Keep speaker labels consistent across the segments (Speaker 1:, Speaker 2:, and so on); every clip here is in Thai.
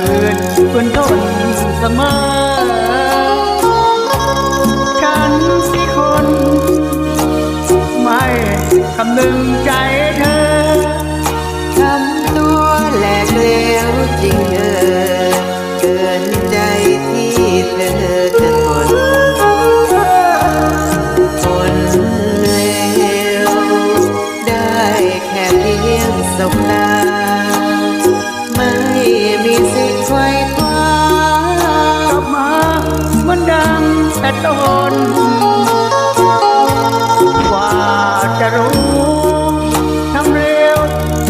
Speaker 1: คนที่สามอ ฉันสิคน ไม่คำนึงใจเธอ
Speaker 2: ทำตัวแหลกเลวจริงเออเกินใจที่เธอจะทนทนเลวได้แค่เพียงสบตา
Speaker 1: แต่ต้นว่าจะรู้ทำเร็ว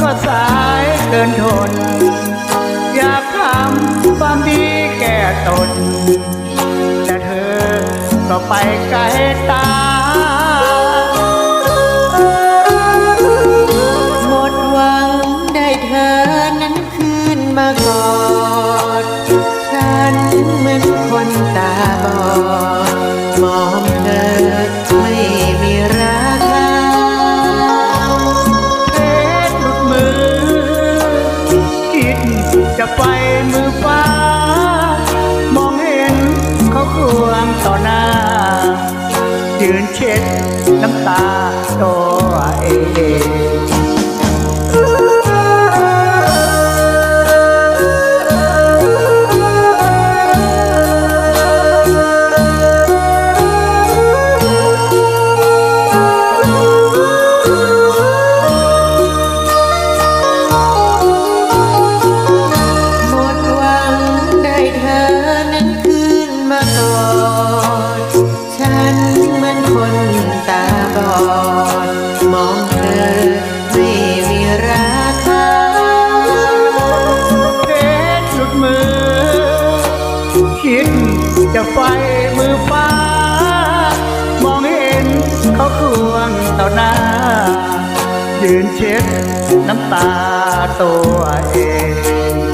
Speaker 1: ก็สายเกินทน อยากทำความดีแก่ตน แต่เธอก็ไปไกลตา
Speaker 2: หมดหวังได้เธอนั้นคืนมากอด ฉันเหมือนคนตาบอด มองเธอไม่มีราคา
Speaker 1: เพชรหลุดมือ คิดจะไปมือฟ้า มองเห็นเขาควงต่อหน้า ยืนเช็ดน้ำตาตัวเอง จะไฟมือฟ้า มองเห็นเขาควงต่อหน้า ยืนเช็ดน้ำตาตัวเอง